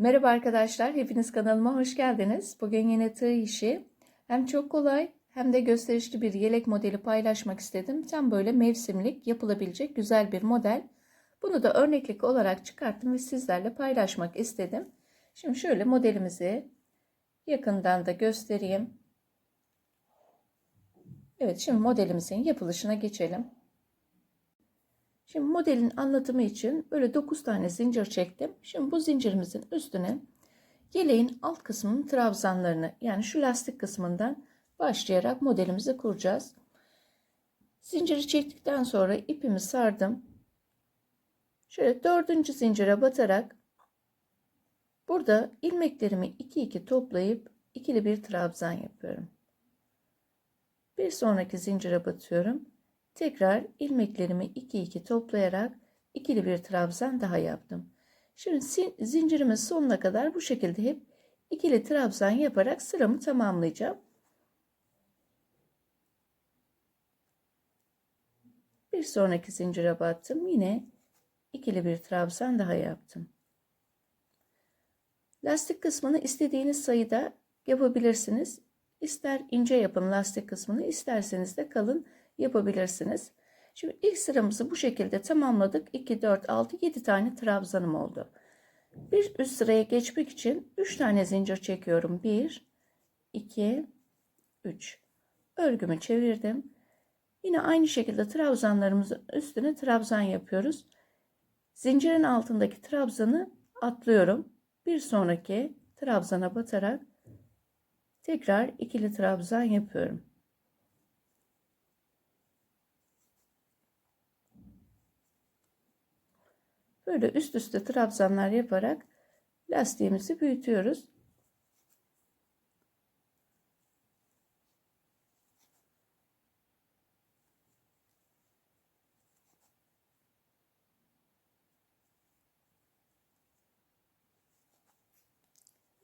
Merhaba arkadaşlar, hepiniz kanalıma hoş geldiniz. Bugün yine tığ işi. Hem çok kolay hem de gösterişli bir yelek modeli paylaşmak istedim. Tam böyle mevsimlik yapılabilecek güzel bir model. Bunu da örneklik olarak çıkarttım ve sizlerle paylaşmak istedim. Şimdi şöyle modelimizi yakından da göstereyim. Evet, şimdi modelimizin yapılışına geçelim. Şimdi modelin anlatımı için böyle 9 tane zincir çektim. Şimdi bu zincirimizin üstüne yeleğin alt kısmının trabzanlarını yani şu lastik kısmından başlayarak modelimizi kuracağız. Zinciri çektikten sonra ipimi sardım. Şöyle dördüncü zincire batarak burada ilmeklerimi 2 2 toplayıp ikili bir trabzan yapıyorum. Bir sonraki zincire batıyorum. Tekrar ilmeklerimi 2 2 toplayarak ikili bir trabzan daha yaptım. Şimdi zincirimin sonuna kadar bu şekilde hep ikili trabzan yaparak sıramı tamamlayacağım. Bir sonraki zincire battım. Yine ikili bir trabzan daha yaptım. Lastik kısmını istediğiniz sayıda yapabilirsiniz. İster ince yapın lastik kısmını, isterseniz de kalın yapabilirsiniz. Şimdi ilk sıramızı bu şekilde tamamladık. 2, 4, 6, 7 tane trabzanım oldu. Bir üst sıraya geçmek için 3 tane zincir çekiyorum. 1, 2, 3. Örgümü çevirdim. Yine aynı şekilde trabzanlarımızın üstüne trabzan yapıyoruz. Zincirin altındaki trabzanı atlıyorum. Bir sonraki trabzana batarak tekrar ikili trabzan yapıyorum. Böyle üst üste trabzanlar yaparak lastiğimizi büyütüyoruz.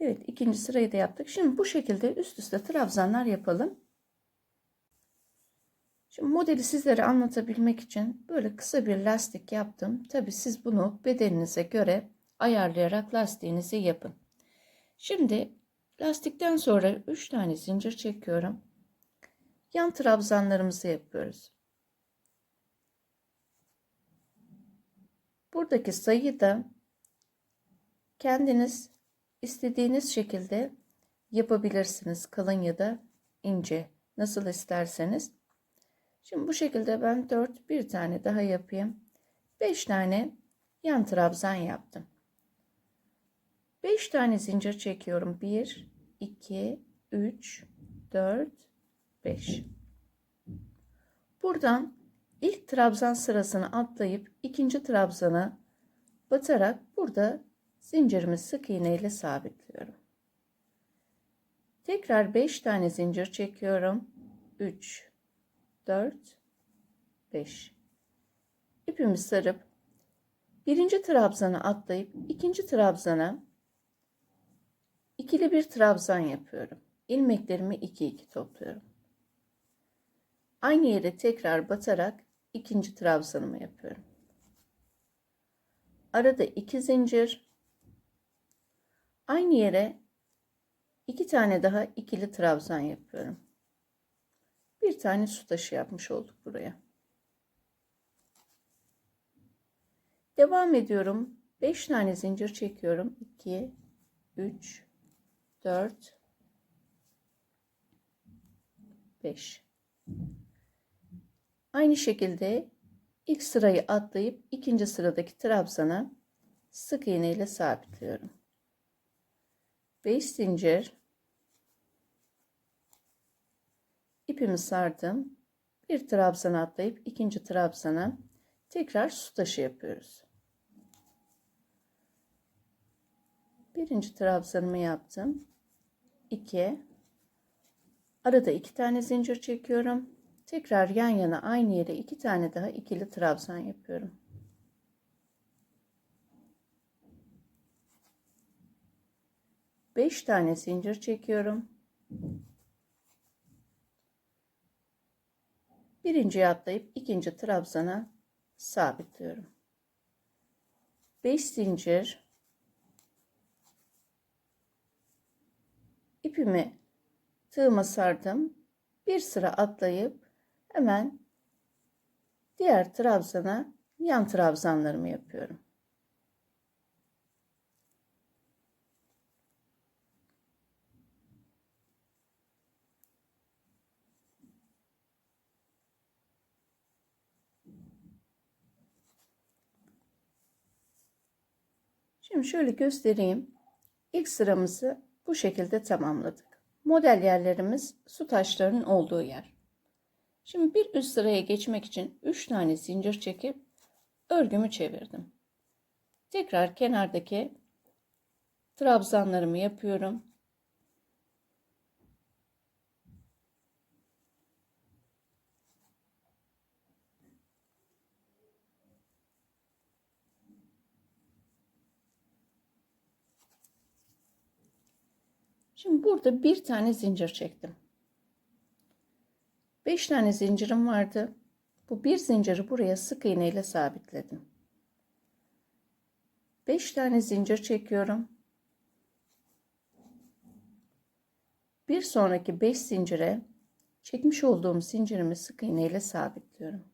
Evet ikinci sırayı da yaptık. Şimdi bu şekilde üst üste trabzanlar yapalım. Şimdi modeli sizlere anlatabilmek için böyle kısa bir lastik yaptım. Tabi siz bunu bedeninize göre ayarlayarak lastiğinizi yapın. Şimdi lastikten sonra 3 tane zincir çekiyorum. Yan trabzanlarımızı yapıyoruz. Buradaki sayıyı da kendiniz istediğiniz şekilde yapabilirsiniz. Kalın ya da ince nasıl isterseniz. Şimdi bu şekilde ben 4 bir tane daha yapayım. 5 tane yan trabzan yaptım. 5 tane zincir çekiyorum. 1 2 3 4 5. Buradan ilk trabzan sırasını atlayıp ikinci trabzana batarak burada zincirimi sık iğne ile sabitliyorum. Tekrar 5 tane zincir çekiyorum. 3 4, 5. İpimi sarıp birinci trabzana atlayıp ikinci trabzana ikili bir trabzan yapıyorum. İlmeklerimi 2 2 topluyorum. Aynı yere tekrar batarak ikinci trabzanımı yapıyorum. Arada iki zincir. Aynı yere iki tane daha ikili trabzan yapıyorum bir tane su taşı yapmış olduk buraya. Devam ediyorum. 5 tane zincir çekiyorum. 2 3 4 5 Aynı şekilde ilk sırayı atlayıp ikinci sıradaki trabzana sık iğne ile sabitliyorum. 5 zincir ipimi sardım. Bir trabzana atlayıp ikinci trabzana tekrar su taşı yapıyoruz. Birinci trabzanımı yaptım. 2 arada iki tane zincir çekiyorum. Tekrar yan yana aynı yere iki tane daha ikili trabzan yapıyorum. Beş tane zincir çekiyorum. Birinciye atlayıp ikinci trabzana sabitliyorum. 5 zincir ipimi tığıma sardım. Bir sıra atlayıp hemen diğer trabzana yan trabzanlarımı yapıyorum. Şimdi şöyle göstereyim. İlk sıramızı bu şekilde tamamladık. Model yerlerimiz su taşlarının olduğu yer. Şimdi bir üst sıraya geçmek için 3 tane zincir çekip örgümü çevirdim. Tekrar kenardaki trabzanlarımı yapıyorum. Şimdi burada bir tane zincir çektim. Beş tane zincirim vardı. Bu bir zinciri buraya sık iğne ile sabitledim. Beş tane zincir çekiyorum. Bir sonraki beş zincire çekmiş olduğum zincirimi sık iğne ile sabitliyorum.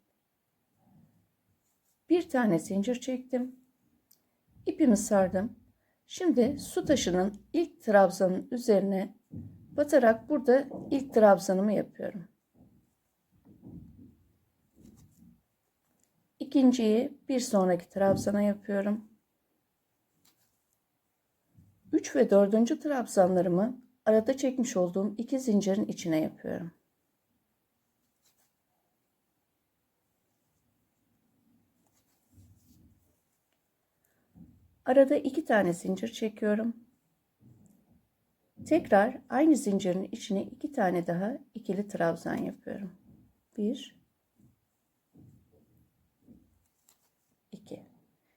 Bir tane zincir çektim. İpimi sardım. Şimdi su taşının ilk trabzanın üzerine batarak burada ilk trabzanımı yapıyorum. İkinciyi bir sonraki trabzana yapıyorum. 3 ve 4. trabzanlarımı arada çekmiş olduğum iki zincirin içine yapıyorum. Arada iki tane zincir çekiyorum. Tekrar aynı zincirin içine iki tane daha ikili trabzan yapıyorum. Bir, iki.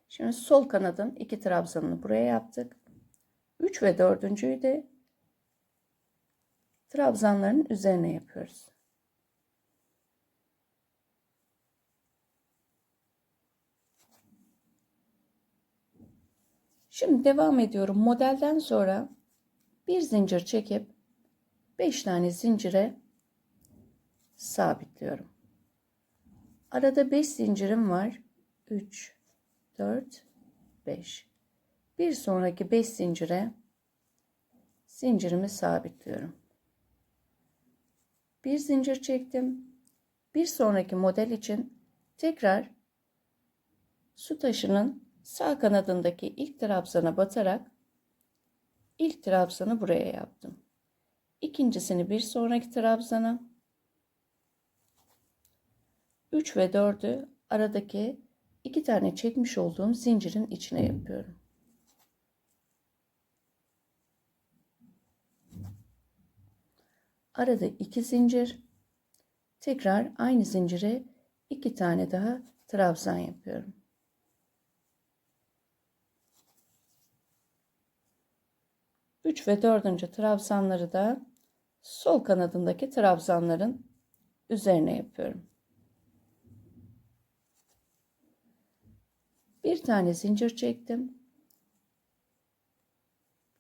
Şimdi sol kanadın iki trabzanını buraya yaptık. Üç ve dördüncüyü de trabzanların üzerine yapıyoruz. Şimdi devam ediyorum. Modelden sonra bir zincir çekip 5 tane zincire sabitliyorum. Arada 5 zincirim var. 3 4 5. Bir sonraki 5 zincire zincirimi sabitliyorum. Bir zincir çektim. Bir sonraki model için tekrar su taşının sağ kanadındaki ilk trabzana batarak ilk trabzanı buraya yaptım. İkincisini bir sonraki trabzana 3 ve 4'ü aradaki iki tane çekmiş olduğum zincirin içine yapıyorum. Arada iki zincir tekrar aynı zincire iki tane daha trabzan yapıyorum. 3 ve 4. trabzanları da sol kanadındaki trabzanların üzerine yapıyorum. Bir tane zincir çektim.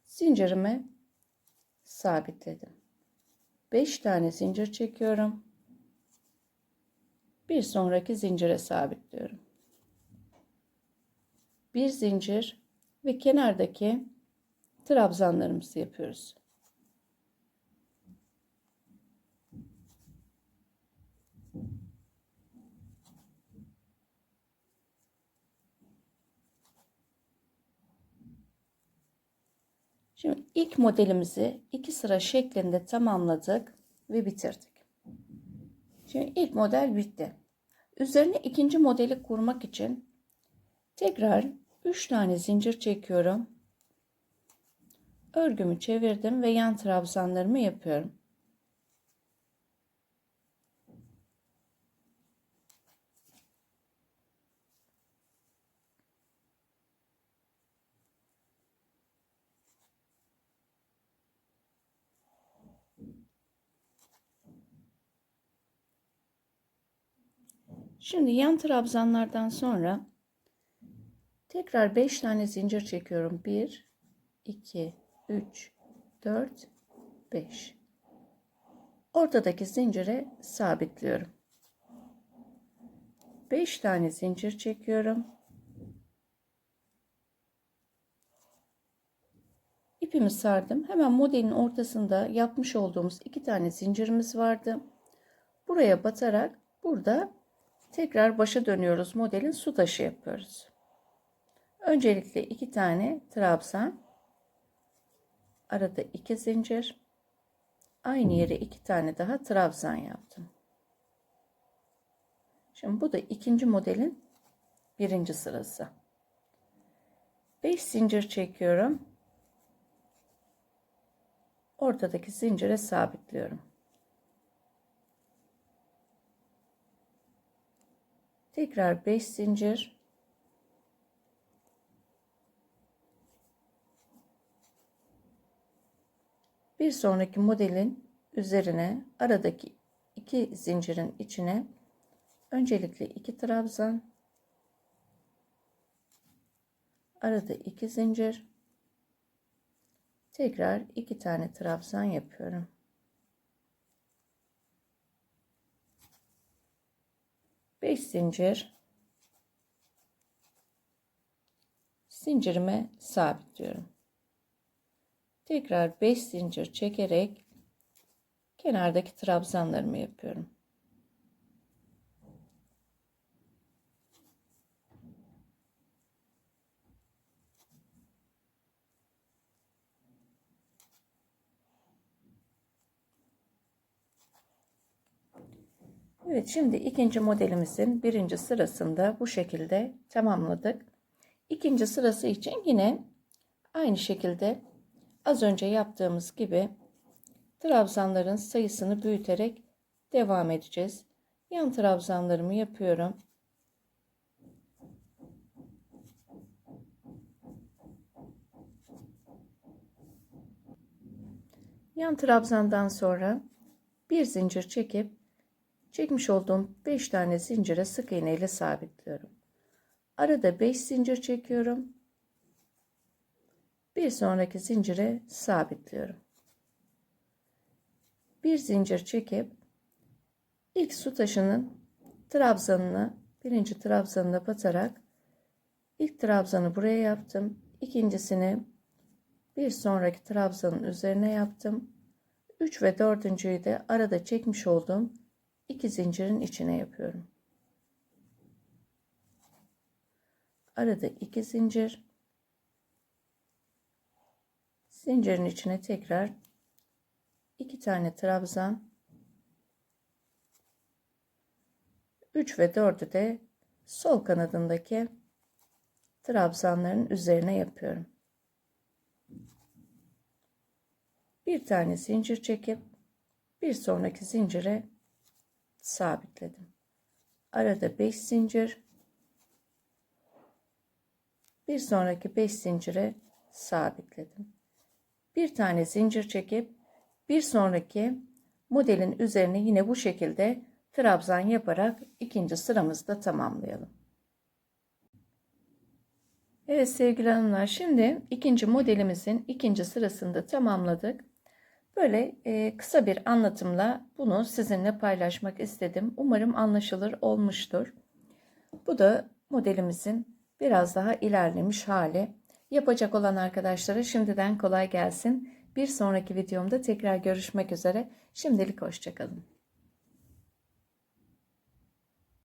Zincirimi sabitledim. 5 tane zincir çekiyorum. Bir sonraki zincire sabitliyorum. Bir zincir ve kenardaki trabzanlarımızı yapıyoruz. Şimdi ilk modelimizi iki sıra şeklinde tamamladık ve bitirdik. Şimdi ilk model bitti. Üzerine ikinci modeli kurmak için tekrar 3 tane zincir çekiyorum. Örgümü çevirdim ve yan trabzanlarımı yapıyorum. Şimdi yan trabzanlardan sonra tekrar 5 tane zincir çekiyorum. 1 2 3, 4, 5. Ortadaki zincire sabitliyorum. 5 tane zincir çekiyorum. İpimi sardım. Hemen modelin ortasında yapmış olduğumuz iki tane zincirimiz vardı. Buraya batarak burada tekrar başa dönüyoruz. Modelin su taşı yapıyoruz. Öncelikle iki tane trabzan. Arada iki zincir. Aynı yere iki tane daha trabzan yaptım. Şimdi bu da ikinci modelin birinci sırası. 5 zincir çekiyorum. Ortadaki zincire sabitliyorum. Tekrar 5 zincir. Bir sonraki modelin üzerine aradaki iki zincirin içine öncelikle iki trabzan arada iki zincir tekrar iki tane trabzan yapıyorum. Beş zincir zincirime sabitliyorum. Tekrar 5 zincir çekerek kenardaki trabzanlarımı yapıyorum. Evet şimdi ikinci modelimizin birinci sırasında bu şekilde tamamladık. İkinci sırası için yine aynı şekilde az önce yaptığımız gibi trabzanların sayısını büyüterek devam edeceğiz. Yan trabzanlarımı yapıyorum. Yan trabzandan sonra bir zincir çekip çekmiş olduğum 5 tane zincire sık iğne ile sabitliyorum. Arada 5 zincir çekiyorum. Bir sonraki zincire sabitliyorum. Bir zincir çekip ilk su taşının trabzanını birinci trabzanına batarak ilk trabzanı buraya yaptım. İkincisini bir sonraki trabzanın üzerine yaptım. 3 ve dördüncüyü de arada çekmiş olduğum iki zincirin içine yapıyorum. Arada iki zincir. Zincirin içine tekrar iki tane trabzan. 3 ve 4'ü de sol kanadındaki trabzanların üzerine yapıyorum. Bir tane zincir çekip bir sonraki zincire sabitledim. Arada 5 zincir. Bir sonraki 5 zincire sabitledim. Bir tane zincir çekip bir sonraki modelin üzerine yine bu şekilde trabzan yaparak ikinci sıramızda tamamlayalım. Evet sevgili hanımlar şimdi ikinci modelimizin ikinci sırasında tamamladık. Böyle e, kısa bir anlatımla bunu sizinle paylaşmak istedim. Umarım anlaşılır olmuştur. Bu da modelimizin biraz daha ilerlemiş hali. Yapacak olan arkadaşlara şimdiden kolay gelsin. Bir sonraki videomda tekrar görüşmek üzere. Şimdilik hoşçakalın.